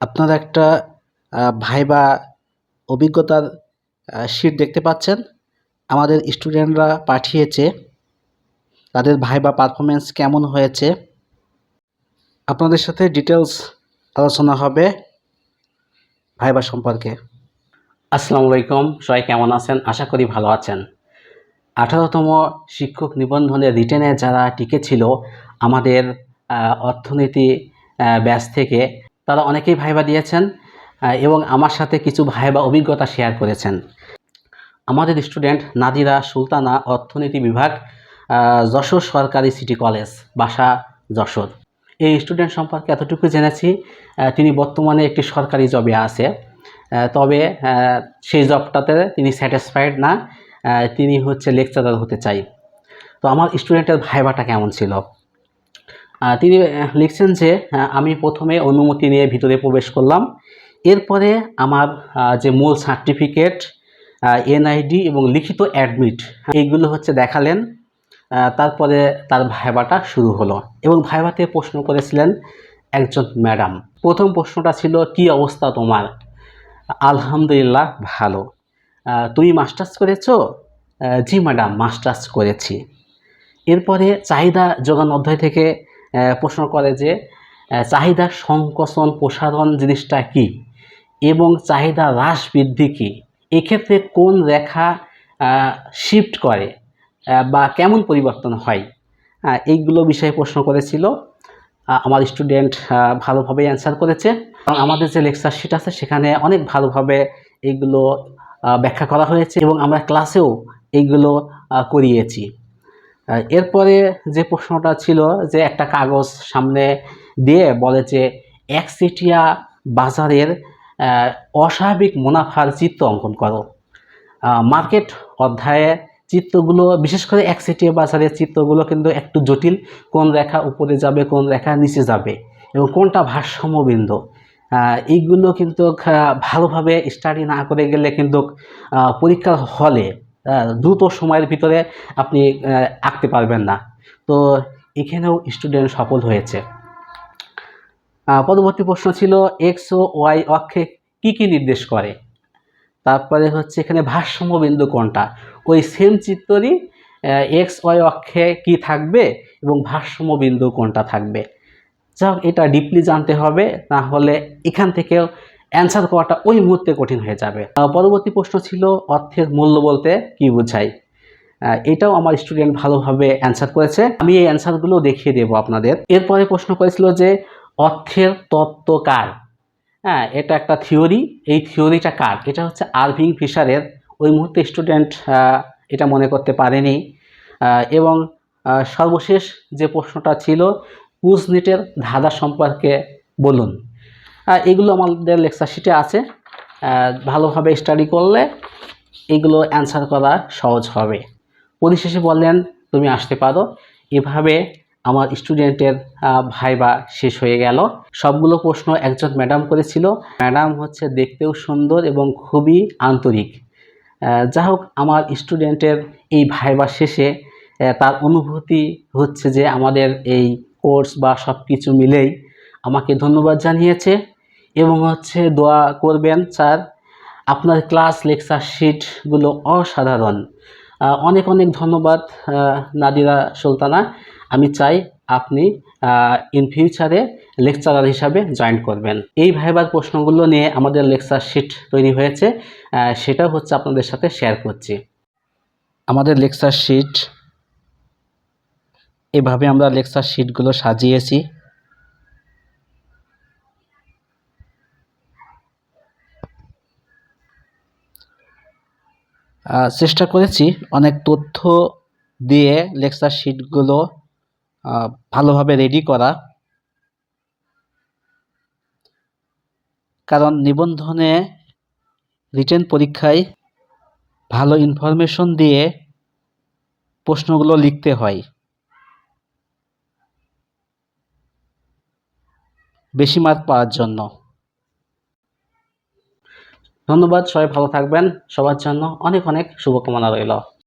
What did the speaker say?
আপনারা একটা ভাইবা অভিজ্ঞতার শিট দেখতে পাচ্ছেন। আমাদের স্টুডেন্টরা পাঠিয়েছে। তাদের ভাইবা পারফরমেন্স কেমন হয়েছে? আপনাদের সাথে ডিটেলস আলোচনা হবে ভাইবা সম্পর্কে। আসসালামু আলাইকুম। সবাই কেমন আছেন? আশা করি ভালো আছেন। আঠারোতম শিক্ষক নিবন্ধনের রিটেনে যারা টিকেছিল আমাদের অর্থনীতি ব্যাস থেকে তারা অনেকেই ভাইবা দিয়েছেন এবং আমার সাথে কিছু ভাইবা অভিজ্ঞতা শেয়ার করেছেন। আমাদের স্টুডেন্ট নাদিরা সুলতানা অর্থনীতি বিভাগ যশোর সরকারি সিটি কলেজ বাসা যশোর। এই স্টুডেন্ট সম্পর্কে এতটুকু জেনেছি তিনি বর্তমানে একটি সরকারি জবে আছে তবে সেই জবটাতে তিনি স্যাটিসফাইড না তিনি হচ্ছে লেকচারার হতে চাই। তো আমার স্টুডেন্টের ভাইবাটা কেমন ছিল? তিনি লিখছেন যে আমি প্রথমে অনুমতি নিয়ে ভিতরে প্রবেশ করলাম। এরপরে আমার যে মূল সার্টিফিকেট এনআইডি এবং লিখিত অ্যাডমিট এইগুলো হচ্ছে দেখালেন। তারপরে তার ভাইবাটা শুরু হলো এবং ভাইবাতে প্রশ্ন করেছিলেন একজন ম্যাডাম। প্রথম প্রশ্নটা ছিল, কি অবস্থা তোমার? আলহামদুলিল্লাহ ভালো। তুমি মাস্টার্স করেছ? জি ম্যাডাম, মাস্টার্স করেছি। এরপরে চাহিদা যোগান অধ্যায় থেকে প্রশ্ন করে যে চাহিদা সংকোচন প্রসারণ জিনিসটা কি? এবং চাহিদা হ্রাস বৃদ্ধি কী? এক্ষেত্রে কোন রেখা শিফট করে বা কেমন পরিবর্তন হয়? এইগুলো বিষয়ে প্রশ্ন করেছিল। আমার স্টুডেন্ট ভালোভাবে অ্যান্সার করেছে। আমাদের যে লেকচার শিট আছে, সেখানে অনেক ভালোভাবে এইগুলো ব্যাখ্যা করা হয়েছে এবং আমরা ক্লাসেও এইগুলো করিয়েছি। এরপরে যে প্রশ্নটা ছিল যে একটা কাগজ সামনে দিয়ে বলে যে একচেটিয়া বাজারের অস্বাভাবিক মুনাফার চিত্র অঙ্কন করো। মার্কেট অধ্যায়ে চিত্রগুলো বিশেষ করে একচেটিয়া বাজারের চিত্রগুলো কিন্তু একটু জটিল কোন রেখা উপরে যাবে কোন রেখা নিচে যাবে এবং কোনটা ভারসাম্য বিন্দু আহ, এইগুলো কিন্তু ভালোভাবে স্টাডি না করে গেলে কিন্তু পরীক্ষার হলে দ্রুত সময়ের ভিতরে আপনি আঁকতে পারবেন না। তো এখানেও স্টুডেন্ট সফল হয়েছে। পরবর্তী প্রশ্ন ছিল এক্স ও ওয়াই অক্ষে কি কি নির্দেশ করে? তারপরে হচ্ছে এখানে ভারসাম্য বিন্দু কোনটা? ওই সেম চিত্রই এক্স ওয়াই অক্ষে কি থাকবে এবং ভারসাম্য বিন্দু কোনটা থাকবে? যাই হোক, এটা ডিপলি জানতে হবে না হলে এখান থেকেও অ্যান্সার করাটা ওই মুহূর্তে কঠিন হয়ে যাবে। পরবর্তী প্রশ্ন ছিল অর্থের মূল্য বলতে কি বোঝায় এটাও আমার স্টুডেন্ট ভালোভাবে অ্যান্সার করেছে। আমি এই অ্যান্সারগুলো দেখিয়ে দেবো আপনাদের। এরপরে প্রশ্ন করেছিল যে, অর্থের তত্ত্ব কার? হ্যাঁ এটা একটা থিওরি এই থিওরিটা কার? এটা হচ্ছে আরভিং ফিশারের। ওই মুহূর্তে স্টুডেন্ট এটা মনে করতে পারেনি। এবং সর্বশেষ যে প্রশ্নটা ছিল, কুজনেটের ধাঁধা সম্পর্কে বলুন। এগুলো আমাদের লেকচার শিটে আছে। ভালোভাবে স্টাডি করলে এগুলো অ্যান্সার করা সহজ হবে। পরিশেষে বললেন, তুমি আসতে পারো। এভাবে আমার স্টুডেন্টের ভাইবা শেষ হয়ে গেল। সবগুলো প্রশ্ন একজন ম্যাডাম করেছিল। ম্যাডাম হচ্ছে দেখতেও সুন্দর এবং খুবই আন্তরিক। যা হোক, আমার স্টুডেন্টের এই ভাইবা শেষে তার অনুভূতি হচ্ছে যে আমাদের এই কোর্স বা সব কিছু মিলেই আমাকে ধন্যবাদ জানিয়েছে। এবং হচ্ছে দোয়া করবেন, স্যার। আপনার ক্লাস লেকচার শিটগুলো অসাধারণ। অনেক অনেক ধন্যবাদ নাদিরা সুলতানা। আমি চাই আপনি ইন ফিউচারে লেকচারার হিসাবে জয়েন করবেন। এই ভাইবার প্রশ্নগুলো নিয়ে আমাদের লেকচার শিট তৈরি হয়েছে। সেটাও হচ্ছে আপনাদের সাথে শেয়ার করছি। আমাদের লেকচার শিট এভাবে আমরা লেকচার শিটগুলো সাজিয়েছি। চেষ্টা করেছি অনেক তথ্য দিয়ে লেকচার শিটগুলো ভালোভাবে রেডি করা। কারণ নিবন্ধনে রিটেন পরীক্ষায় ভালো ইনফরমেশন দিয়ে প্রশ্নগুলো লিখতে হয়। বেশি মার্ক পাওয়ার জন্য। ধন্যবাদ সবাই ভালো থাকবেন। সবার জন্য অনেক অনেক শুভকামনা রইল।